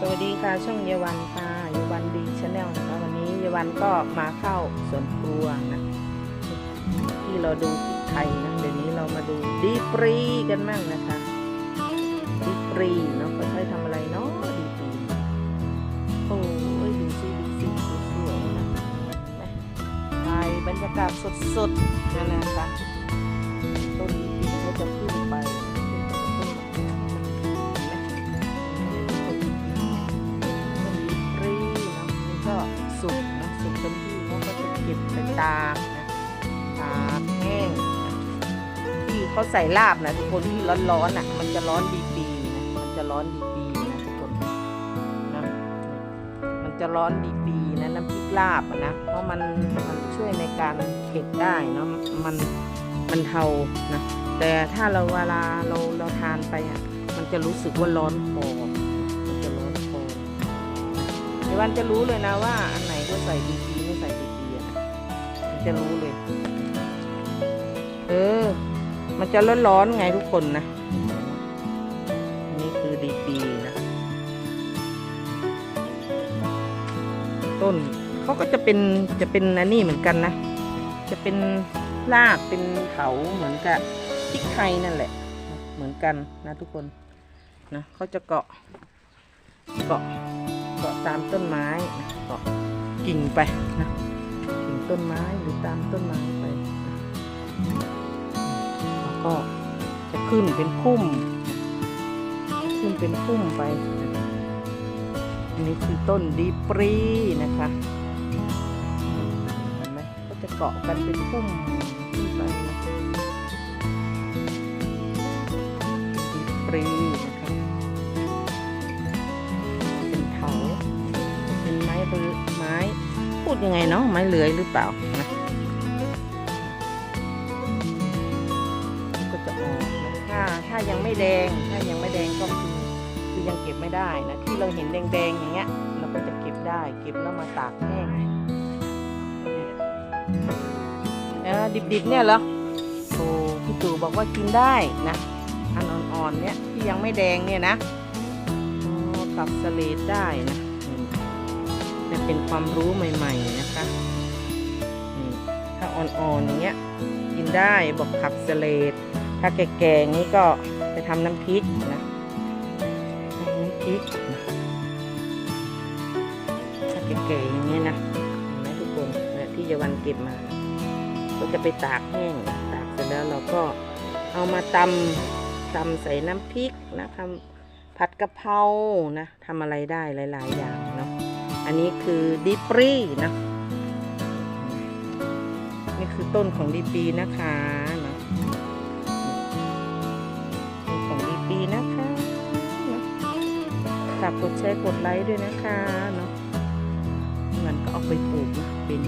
สวัสดีค่ะช่องเยาวันค่ะเยาวันดีชาแนลนะคะวันนี้เยาวันก็มาเข้าสวนครัวนะที่เราดูพริกไทยนะเดี๋ยวนี้เรามาดูดีปรีกันมั่งนะคะดีปรีเนาะเขาใช้ทำอะไรเนาะดีปรีโอ้ยดูสิดูสิสวยๆนะนะถ่ายบรรยากาศสดๆนั่นนะคะ เก็บไปตากนะตากแห้งที่เขาใส่ลาบนะทุกคนที่ร้อนๆอะ มันจะร้อนดีปีนะมันจะร้อนดีปีนะทุกคนนะมันจะร้อนดีปีนะน้ำพริกลาบนะเพราะมันมันช่วยในการเผ็ดได้เนาะมันมันเทานะแต่ถ้าเราเวลาเราเราทานไปอะมันจะรู้สึกว่าร้อนคอมันจะร้อนคอในวันจะรู้เลยนะว่าอันไหนก็ใส่ดี จะรู้เลย เออ มันจะร้อนๆไงทุกคนนะอันนี้คือดีๆนะ ต้นเขาก็จะเป็นจะเป็นอันนี้เหมือนกันนะ จะเป็นรากเป็นเขาเหมือนกับพริกไทยนั่นแหละ เหมือนกันนะทุกคนนะเขาจะเกาะเกาะเกาะตามต้นไม้เกาะกิ่งไปนะ ต้นไม้หรือตามต้นไม้ไปแล้วก็จะขึ้นเป็นพุ่ม ขึ้นเป็นพุ่มไปนะอันนี้คือต้นดีปรีนะคะเห็นไหมก็จะเกาะกันเป็นพุ่มขึ้นไปดีปรีนะคะเป็นเถาเป็นไม้เรือ พูดยังไงเนาะไม้เลื้อยหรือเปล่านะก็จะออกถ้าถ้ายังไม่แดงถ้ายังไม่แดงก็คือคือยังเก็บไม่ได้นะที่เราเห็นแดงๆอย่างเงี้ย เราก็จะเก็บได้เก็บแล้วมาตากแห้งเออดิบๆเนี่ยเหรอโอ้พี่ตู่บอกว่ากินได้นะอันอ่อนๆเนี่ยที่ยังไม่แดงเนี่ยนะอ๋อขับสเลดได้นะ จะเป็นความรู้ใหม่ ๆนะคะถ้าอ่อนๆอย่างเงี้ยกินได้บอกขับสเลดถ้าแก่ๆนี้ก็ไปทำน้ำพริกนะน้ำพริกนะถ้าแก่ๆอย่างนี้นะเห็นไหมทุกคนที่เยาวันเก็บมา ก็จะไปตากแห้งตากเสร็จแล้วเราก็เอามาตำตำใส่น้ำพริกนะทำผัดกะเพรานะทำอะไรได้หลาย ๆ อย่าง อันนี้คือดิปรีนะ นี่คือต้นของดิปีนะคะนะของดิปีนะคะนะฝากกดแชร์กดไลค์ด้วยนะคะเนาะมันก็เอาไปปลูกนะเป็น